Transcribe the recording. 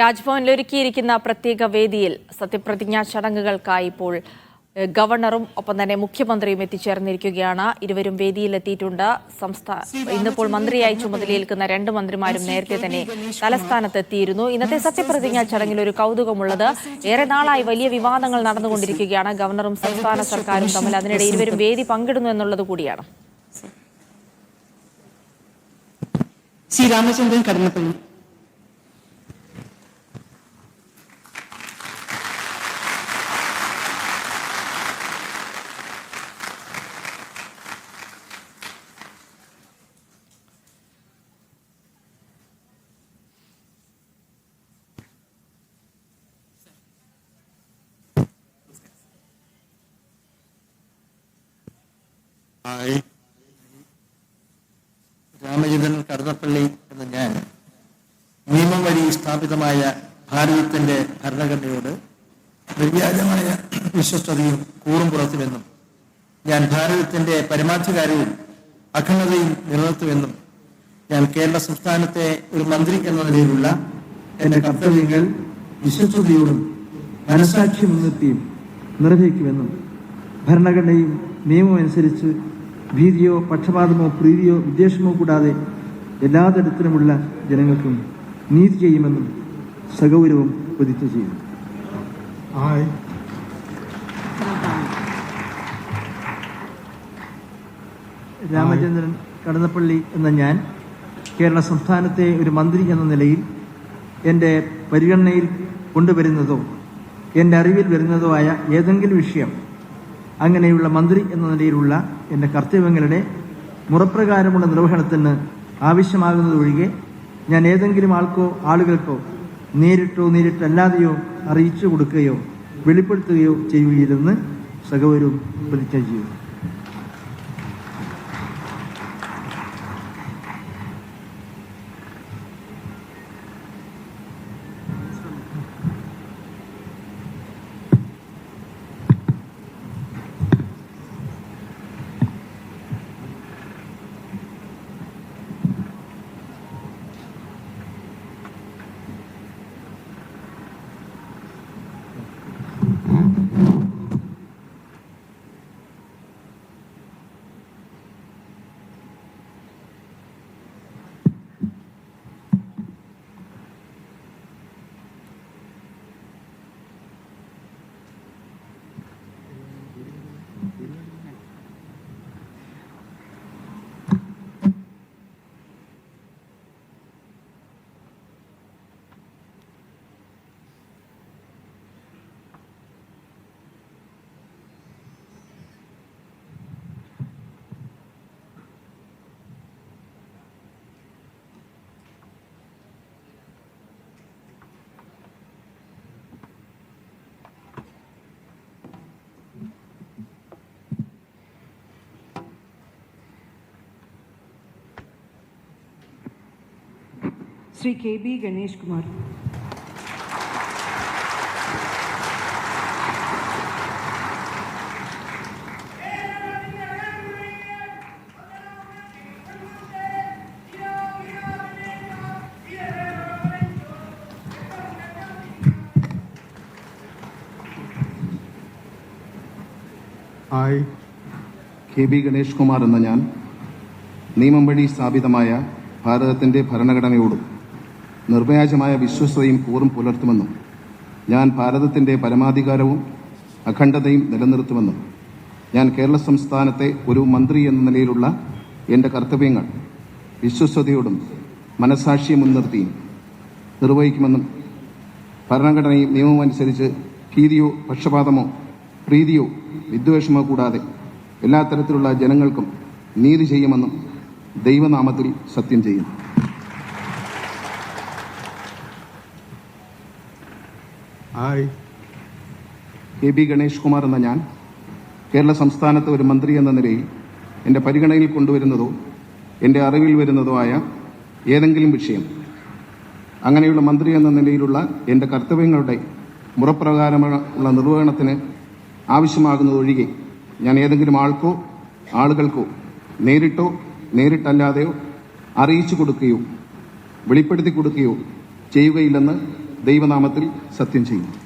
രാജ്ഭവനിൽ ഒരുക്കിയിരിക്കുന്ന പ്രത്യേക വേദിയിൽ സത്യപ്രതിജ്ഞാ ചടങ്ങുകൾക്കായി ഇപ്പോൾ ഗവർണറും ഒപ്പം തന്നെ മുഖ്യമന്ത്രിയും എത്തിച്ചേർന്നിരിക്കുകയാണ്. ഇരുവരും വേദിയിലെത്തിയിട്ടുണ്ട്. സംസ്ഥാന ഇന്നിപ്പോൾ മന്ത്രിയായി ചുമതലയേൽക്കുന്ന രണ്ട് മന്ത്രിമാരും നേരത്തെ തന്നെ തലസ്ഥാനത്തെത്തിയിരുന്നു. ഇന്നത്തെ സത്യപ്രതിജ്ഞാ ചടങ്ങിൽ ഒരു കൗതുകമുള്ളത് ഏറെ നാളായി വലിയ വിവാദങ്ങൾ നടന്നുകൊണ്ടിരിക്കുകയാണ്. ഗവർണറും സംസ്ഥാന സർക്കാരും തമ്മിൽ അതിനിടെ ഇരുവരും വേദി പങ്കിടുന്നു എന്നുള്ളത് കൂടിയാണ്. സി രാമചന്ദ്രൻ കടന്നപ്പള്ളി. ഹായ് രാമചന്ദ്രൻ കടന്നപ്പള്ളി എന്ന ഞാൻ നിയമം വഴി സ്ഥാപിതമായ ഭാരതത്തിന്റെ ഭരണഘടനയോട് നിർവ്യാജമായ വിശ്വസ്തതയും കൂറും പുറത്തുമെന്നും ഞാൻ ഭാരതത്തിന്റെ പരമാധികാരവും അഖണ്ഡതയും നിലനിർത്തുമെന്നും ഞാൻ കേരള സംസ്ഥാനത്തെ ഒരു മന്ത്രി എന്ന നിലയിലുള്ള എന്റെ കർത്തവ്യങ്ങൾ വിശ്വസ്തയോടും മനസാക്ഷി മുൻനിർത്തിയും നിർവഹിക്കുമെന്നും ഭരണഘടനയും നിയമം അനുസരിച്ച് ഭീതിയോ പക്ഷപാതമോ പ്രീതിയോ വിദ്വേഷമോ കൂടാതെ എല്ലാ തരത്തിലുമുള്ള ജനങ്ങൾക്കും നീതി ചെയ്യുമെന്നും സഗൗരവം പ്രതിജ്ഞ ചെയ്യുന്നു. രാമചന്ദ്രൻ കടന്നപ്പള്ളി എന്ന ഞാൻ കേരള സംസ്ഥാനത്തെ ഒരു മന്ത്രി എന്ന നിലയിൽ എന്റെ പരിഗണനയിൽ കൊണ്ടുവരുന്നതോ എന്റെ അറിവിൽ വരുന്നതോ ആയ ഏതെങ്കിലും വിഷയം അങ്ങനെയുള്ള മന്ത്രി എന്ന നിലയിലുള്ള എന്റെ കർത്തവ്യങ്ങളുടെ മുറപ്രകാരമുള്ള നിർവഹണത്തിന് ആവശ്യമാകുന്നതൊഴികെ ഞാൻ ഏതെങ്കിലും ആൾക്കോ ആളുകൾക്കോ നേരിട്ടോ നേരിട്ടല്ലാതെയോ അറിയിച്ചു കൊടുക്കുകയോ വെളിപ്പെടുത്തുകയോ ചെയ്യുകയില്ലെന്ന് സഹോദരവും പ്രതിജ്ഞ ചെയ്യുന്നു. Shri K B Ganesh Kumar. Hi. K B Ganesh Kumar എന്ന ഞാൻ നിയമം വഴി സ്ഥാപിതമായ ഭാരതത്തിന്റെ ഭരണഘടനയോടും നിർവ്യാജമായ വിശ്വസ്തയും കൂറും പുലർത്തുമെന്നും ഞാൻ ഭാരതത്തിന്റെ പരമാധികാരവും അഖണ്ഡതയും നിലനിർത്തുമെന്നും ഞാൻ കേരള സംസ്ഥാനത്തെ ഒരു മന്ത്രി എന്ന നിലയിലുള്ള എന്റെ കർത്തവ്യങ്ങൾ വിശ്വസ്തയോടും മനസാക്ഷിയെ മുൻനിർത്തിയും നിർവഹിക്കുമെന്നും ഭരണഘടനയും നിയമവും അനുസരിച്ച് ഭീതിയോ പക്ഷപാതമോ പ്രീതിയോ വിദ്വേഷമോ കൂടാതെ എല്ലാ തരത്തിലുള്ള ജനങ്ങൾക്കും നീതി ചെയ്യുമെന്നും ദൈവനാമത്തിൽ സത്യം ചെയ്യുന്നു. Hi. K B Ganesh Kumar എന്ന ഞാൻ കേരള സംസ്ഥാനത്തെ ഒരു മന്ത്രി എന്ന നിലയിൽ എന്റെ പരിഗണനയിൽ കൊണ്ടുവരുന്നതോ എന്റെ അറിവിൽ വരുന്നതോ ആയ ഏതെങ്കിലും വിഷയം അങ്ങനെയുള്ള മന്ത്രി എന്ന നിലയിലുള്ള എന്റെ കർത്തവ്യങ്ങളുടെ മുറപ്രകാരമുള്ള നിർവഹണത്തിന് ആവശ്യമാകുന്നതൊഴികെ ഞാൻ ഏതെങ്കിലും ആൾക്കോ ആളുകൾക്കോ നേരിട്ടോ നേരിട്ടല്ലാതെയോ അറിയിച്ചു കൊടുക്കുകയോ വെളിപ്പെടുത്തി കൊടുക്കുകയോ ചെയ്യുകയില്ലെന്ന് ദൈവനാമത്തിൽ സത്യം ചെയ്യും